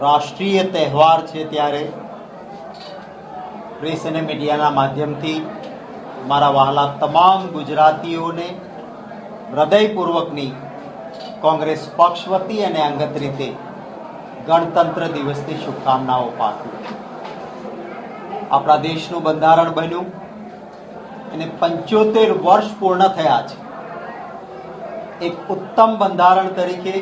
રાષ્ટ્રીય તહેવાર છે ત્યારે. પ્રેસ અને મીડિયાના માધ્યમથી મારા વહાલા તમામ ગુજરાતીઓને હૃદયપૂર્વકની કોંગ્રેસ પક્ષ વતી અને અંગત રીતે ગણતંત્ર દિવસની શુભકામનાઓ પાઠવું આપણા દેશનું બંધારણ બન્યું અને પંચોતેર વર્ષ પૂર્ણ થયા છે. એક ઉત્તમ બંધારણ તરીકે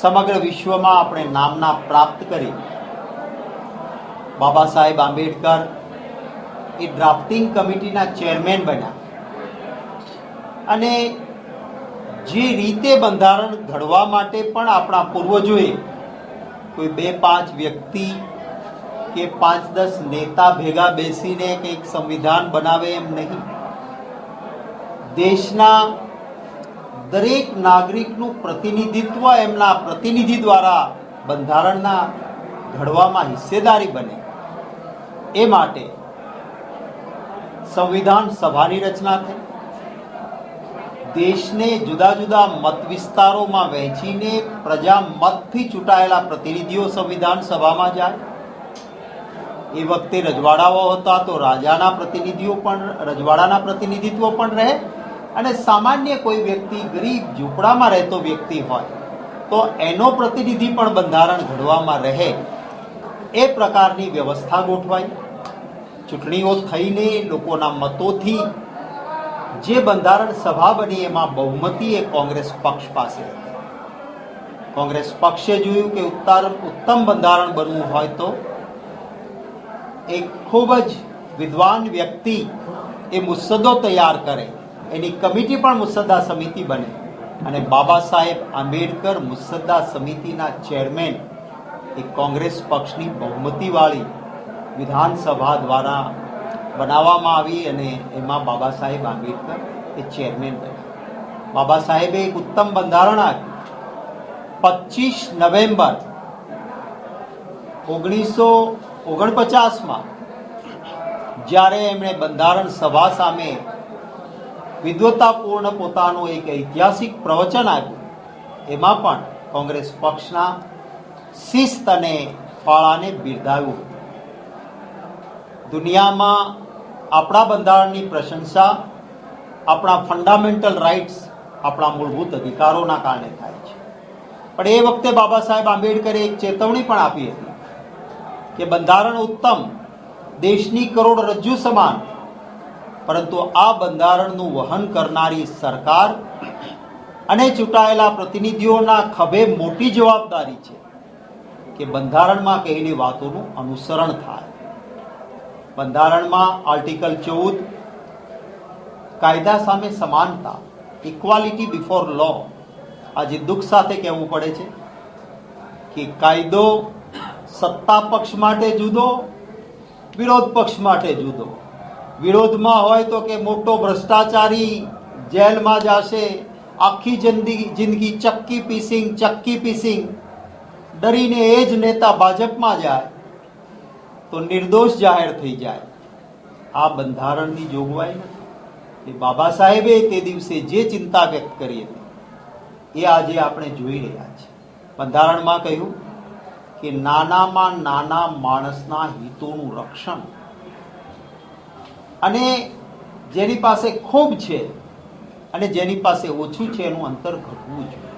સમગ્ર વિશ્વમાં આપણે નામના પ્રાપ્ત કરી. બાબા સાહેબ આંબેડકર એ ડ્રાફ્ટિંગ કમિટીના ચેરમેન બન્યા. અને જે રીતે બંધારણ ઘડવા માટે પણ આપણા પૂર્વજોએ કોઈ બે પાંચ વ્યક્તિ કે પાંચ દસ નેતા ભેગા બેસીને કંઈક સંવિધાન બનાવે એમ નહીં. દેશના દરેક નાગરિકનું પ્રતિનિધિત્વ એમના પ્રતિનિધિ દ્વારા બંધારણના ઘડવામાં હિસ્સેદારી બને. એ માટે સંવિધાન સભાની રચના થઈ. દેશને જુદા જુદા મત વિસ્તારોમાં વહેંચીને પ્રજા મતથી ચૂંટાયેલા પ્રતિનિધિઓ સંવિધાન સભામાં જાય. એ વખતે રજવાડાઓ હતા તો રાજાના પ્રતિનિધિઓ પણ, રજવાડાના પ્રતિનિધિત્વ પણ રહે. અને સામાન્ય કોઈ વ્યક્તિ ગરીબ, ઝૂંપડામાં રહેતો વ્યક્તિ હોય, તો એનો પ્રતિનિધિ પણ બંધારણ ઘડવામાં રહે. એ પ્રકારની વ્યવસ્થા ગોઠવાઈ ચૂંટણીઓ થઈને લોકોના મતોથી જે બંધારણ સભા બની, એમાં બહુમતી એ કોંગ્રેસ પક્ષ પાસે કોંગ્રેસ પક્ષે જોયું કે ઉત્તર, ઉત્તમ બંધારણ બનવું હોય તો એક ખૂબ જ વિદ્વાન વ્યક્તિ એ મુસદ્દો તૈયાર કરે. એની કમિટી પણ મુસદ્દા સમિતિ બને. અને બાબા સાહેબ આંબેડકર મુસદ્દા સમિતિના ચેરમેન, એ કોંગ્રેસ પક્ષની બહુમતીવાળી વિધાનસભા દ્વારા બનાવવામાં આવી અને એમાં બાબા સાહેબ આંબેડકર એ ચેરમેન બન્યા. બાબા સાહેબે એક ઉત્તમ બંધારણ આપ્યું પચીસ નવેમ્બર ઓગણીસો ઓગણપચાસમાં જ્યારે એમણે બંધારણ સભા સામે વિદ્વતાપૂર્ણ પોતાનું એક ઐતિહાસિક પ્રવચન આપ્યું. એમાં પણ કોંગ્રેસ પક્ષના શિસ્ત અને ફાળાને બિરદાવ્યું દુનિયામાં આપણા બંધારણની પ્રશંસા, આપણા ફંડામેન્ટલ રાઇટ્સ આપણા મૂળભૂત અધિકારોના કારણે થાય છે. પણ એ વખતે બાબા સાહેબ આંબેડકરે એક ચેતવણી પણ આપી હતી કે બંધારણ ઉત્તમ, દેશની કરોડરજ્જુ સમાન પરંતુ આ બંધારણનું વહન કરનારી સરકાર અને ચૂંટાયેલા પ્રતિનિધિઓના ખભે મોટી જવાબદારી છે કે બંધારણમાં કહેલી વાતોનું અનુસરણ થાય. બંધારણમાં આર્ટિકલ ચૌદ, કાયદા સામે સમાનતા ઇક્વાલિટી બિફોર લો આજે દુઃખ સાથે કહેવું પડે છે કે કાયદો સત્તા પક્ષ માટે જુદો, વિરોધ પક્ષ માટે જુદો. વિરોધમાં હોય તો કે મોટો ભ્રષ્ટાચારી જેલમાં જશે, આખી જિંદગી જિંદગી ચક્કી પીસિંગ ચક્કી પીસિંગ, ડરીને એ જ નેતા ભાજપમાં જાય, તો નિર્દોષ જાહેર થઈ જાય. આ બંધારણની જોગવાઈ એ બાબા સાહેબે તે દિવસે જે ચિંતા વ્યક્ત કરી હતી, એ આજે આપણે જોઈ રહ્યા છીએ. બંધારણમાં કહ્યું કે નાનામાં નાના માણસના હિતોનું રક્ષણ અને જેની પાસે ખૂબ છે અને જેની પાસે ઓછું છે એનું અંતર ઘટવું જોઈએ.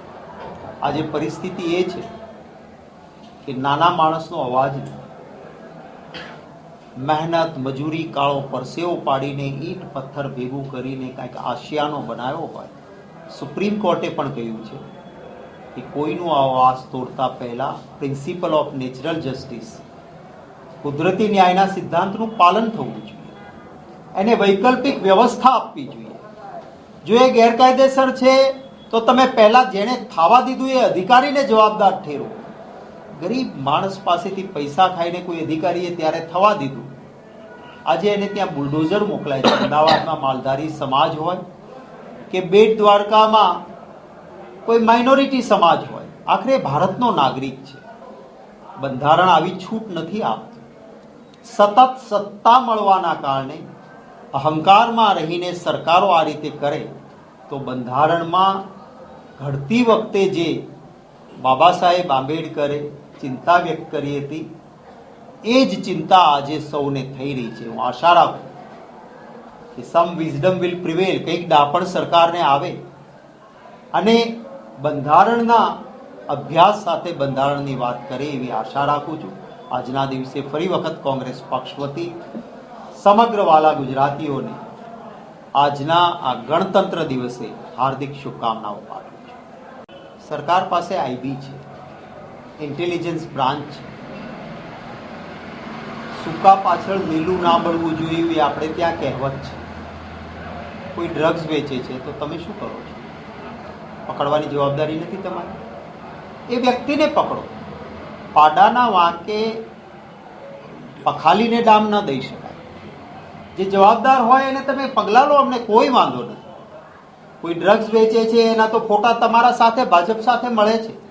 આજે પરિસ્થિતિ એ છે કે નાના માણસનો અવાજ મહેનત, મજૂરી, કાળો પરસેવો પાડીને ઈંટ, પથ્થર ભેગું કરીને કાંઈક આશિયાનો બનાવ્યો હોય. સુપ્રીમ કોર્ટે પણ કહ્યું છે કે કોઈનું આવાસ તોડતા પહેલા પ્રિન્સિપલ ઓફ નેચરલ જસ્ટિસ કુદરતી ન્યાયના સિદ્ધાંતનું પાલન થવું જોઈએ. એને વૈકલ્પિક વ્યવસ્થા આપવી જોઈએ. જો એ ગેરકાયદેસર છે, તો તમે પહેલા જેણે થાવા દીધું એ અધિકારીને જવાબદાર ઠેરો. ગરીબ માણસ પાસેથી પૈસા ખાઈને કોઈ અધિકારીએ ત્યારે થવા દીધું. આજે એને ત્યાં બુલડોઝર મોકલાય છે. અમદાવાદમાં માલધારી સમાજ હોય કે બેટ દ્વારકામાં કોઈ માઇનોરિટી સમાજ હોય. આખરે ભારતનો નાગરિક છે. બંધારણ આવી છૂટ નથી આપતું. સતત સત્તા મળવાના કારણે અહંકારમાં રહીને સરકારો આ રીતે કરે, તો બંધારણમાં ઘડતી વખતે જે બાબા સાહેબ આંબેડકરે ચિંતા વ્યક્ત કરી હતી, એ જ ચિંતા આજે સૌને થઈ રહી છે. હું આશા રાખું કે સમ વિઝડમ વિલ પ્રિવેલ કંઈક ડાપણ સરકારને આવે. અને બંધારણના અભ્યાસ સાથે બંધારણની વાત કરે એવી આશા રાખું છું. આજના દિવસે ફરી વખત કોંગ્રેસ પક્ષ વતી સમગ્ર વાલા ગુજરાતીઓને આજના આ ગણતંત્ર દિવસે હાર્દિક શુભકામનાઓ પાઠવું છું. સરકાર પાસે આઈબી છે, ઇન્ટેલિજન્સ બ્રાન્ચ છે. સૂકા પાછળ લીલું ના બળવું જોઈએ એવી આપણે ત્યાં કહેવત છે. કોઈ ડ્રગ્સ વેચે છે તો તમે શું કરો છો? પકડવાની જવાબદારી નથી તમારી? એ વ્યક્તિને પકડો. પાડાના વાંકે પખાલીને ડામ ન દઈ શકાય. જે જવાબદાર હોય એને તમે પગલાં લો, અમને કોઈ વાંધો નથી. કોઈ ડ્રગ્સ વેચે છે, એના તો ફોટા તમારા સાથે, ભાજપ સાથે મળે છે.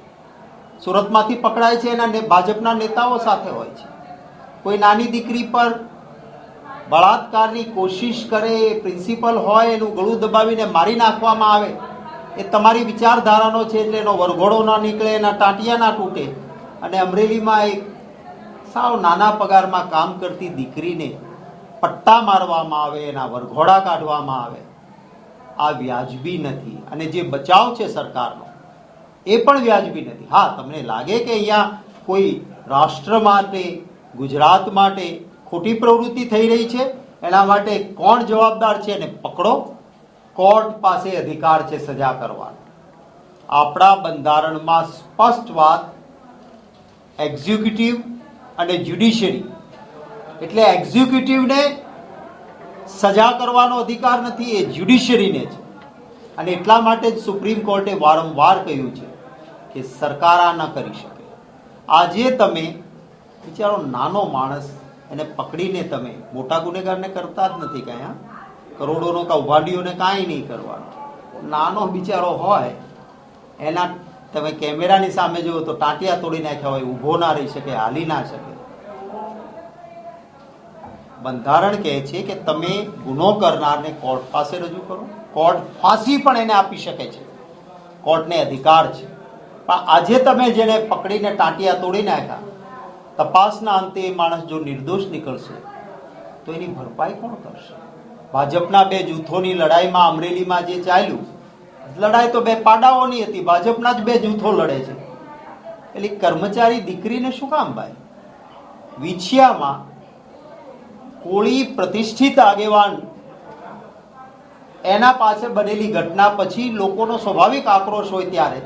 સુરતમાંથી પકડાય છે, એના ભાજપના નેતાઓ સાથે હોય છે. કોઈ નાની દીકરી પર બળાત્કારની કોશિશ કરે, એ પ્રિન્સિપલ હોય, એનું ગળું દબાવીને મારી નાખવામાં આવે, એ તમારી વિચારધારાનો છે, એટલે એનો વરઘોડો ના નીકળે, એના ટાંટિયા ના તૂટે. અને અમરેલીમાં એક સાવ નાના પગારમાં કામ કરતી દીકરીને પટ્ટા મારવામાં આવે, એના વરઘોડા કાઢવામાં આવે. આ વ્યાજબી નથી. અને જે બચાવ છે સરકારનો, એ પણ વ્યાજબી નથી. હા, તમને લાગે કે અહીંયા કોઈ રાષ્ટ્ર માટે, ગુજરાત માટે ખોટી પ્રવૃત્તિ થઈ રહી છે? એના માટે કોણ જવાબદાર છે એને પકડો? કોર્ટ પાસે અધિકાર છે સજા કરવાનો. આપણા બંધારણમાં સ્પષ્ટ વાત, એક્ઝિક્યુટિવ અને જ્યુડિશિયરી એટલે એક્ઝિક્યુટિવને સજા કરવાનો અધિકાર નથી, એ જ્યુડિશિયરીને છે. અને એટલા માટે જ સુપ્રીમ કોર્ટે વારંવાર કહ્યું છે કે સરકાર આ ન કરી શકે. આજે તમે બિચારો નાનો માણસ એને પકડીને તમે મોટા ગુનેગારને કરતા જ નથી કાંઈ કરોડોનો કૌભાંડીઓને કાંઈ નહીં કરવાનું. નાનો બિચારો હોય, એના તમે કેમેરાની સામે જુઓ તો ટાંટિયા તોડી નાખ્યા હોય, ઊભો ના રહી શકે, હાલી ના શકે. બંધારણ કહે છે કે તમે ગુનો કરનારને કોર્ટ પાસે રજૂ કરો. કોર્ટ ફાંસી પણ એને આપી શકે છે. કોર્ટને અધિકાર છે. પણ આજે તમે જેને પકડીને ટાંટિયા તોડી નાખ્યા, તપાસના અંતે એ માણસ જો નિર્દોષ નીકળશે, તો એની ભરપાઈ કોણ કરશે? ભાજપના બે જૂથોની લડાઈમાં અમરેલીમાં જે ચાલ્યું, લડાઈ તો બે પાડાઓની હતી, ભાજપના જ બે જૂથો લડે છે. એટલે કર્મચારી દીકરીને શું કામ ભાઈ? વિછિયામાં કોળી પ્રતિષ્ઠિત આગેવાન. એના પાછળ બનેલી ઘટના પછી લોકોનો સ્વાભાવિક આક્રોશ હોય ત્યારે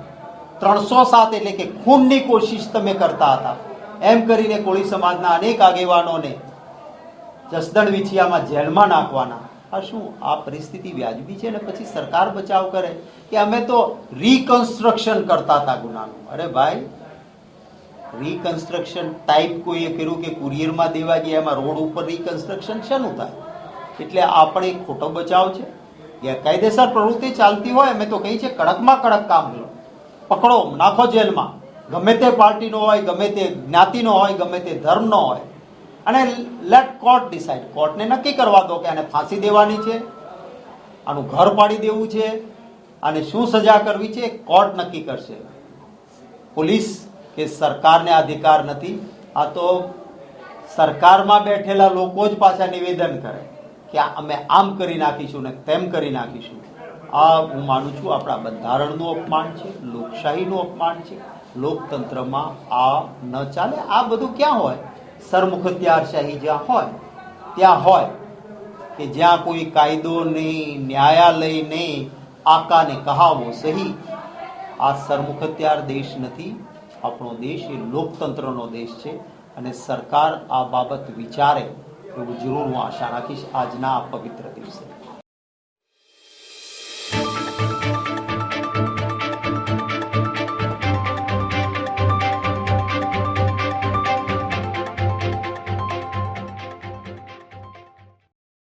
ત્રણસો સાત એટલે કે ખૂનની કોશિશ તમે કરતા હતા. એમ કરીને કોળી સમાજના અનેક આગેવાનોને જસદણ વિછિયામાં જેલમાં નાખવાના. આ શું? આ પરિસ્થિતિ વ્યાજબી છે ને પછી સરકાર બચાવ કરે? કે અમે તો રિકન્સ્ટ્રક્શન કરતા હતા ગુનાનું. અરે ભાઈ રીકન્સ્ટ્રક્શન ટાઈપ કોઈએ કર્યું કે કુરિયરમાં દેવા ગયા, એમાં રોડ ઉપર રીકન્સ્ટ્રક્શન શેનું થાય? એટલે આ પણ એક ખોટો બચાવ છે. ગેરકાયદેસર પ્રવૃત્તિ ચાલતી હોય, અમે તો કહી છે કડકમાં કડક કામ લો પકડો, નાખો જેલમાં. ગમે તે પાર્ટીનો હોય, ગમે તે જ્ઞાતિનો હોય, ગમે તે ધર્મનો હોય. અને લેટ કોર્ટ ડિસાઇડ કોર્ટને નક્કી કરવા દો કે આને ફાંસી દેવાની છે, આનું ઘર પાડી દેવું છે, અને શું સજા કરવી છે કોર્ટ નક્કી કરશે. પોલીસ કે સરકારને અધિકાર નથી. આ તો સરકારમાં બેઠેલા લોકો જ પાછા નિવેદન કરે કે અમે આમ કરી નાખીશું ને તેમ કરી નાખીશું. આ હું માનું છું આપણા બંધારણનું અપમાન છે, લોકશાહીનું અપમાન છે. લોકતંત્રમાં આ ન ચાલે. આ બધું ક્યાં હોય? સરમુખત્યારશાહી જ્યાં હોય, ત્યાં હોય કે જ્યાં કોઈ કાયદો નહીં, ન્યાયાલય નહીં, આકાને કહાવો સહી. આ સરમુખત્યાર દેશ નથી. આપણો દેશ એ લોકતંત્રનો દેશ છે અને સરકાર આ બાબત વિચારે એવું જરૂર હું આશા રાખીશ આજના આ પવિત્ર દિવસે.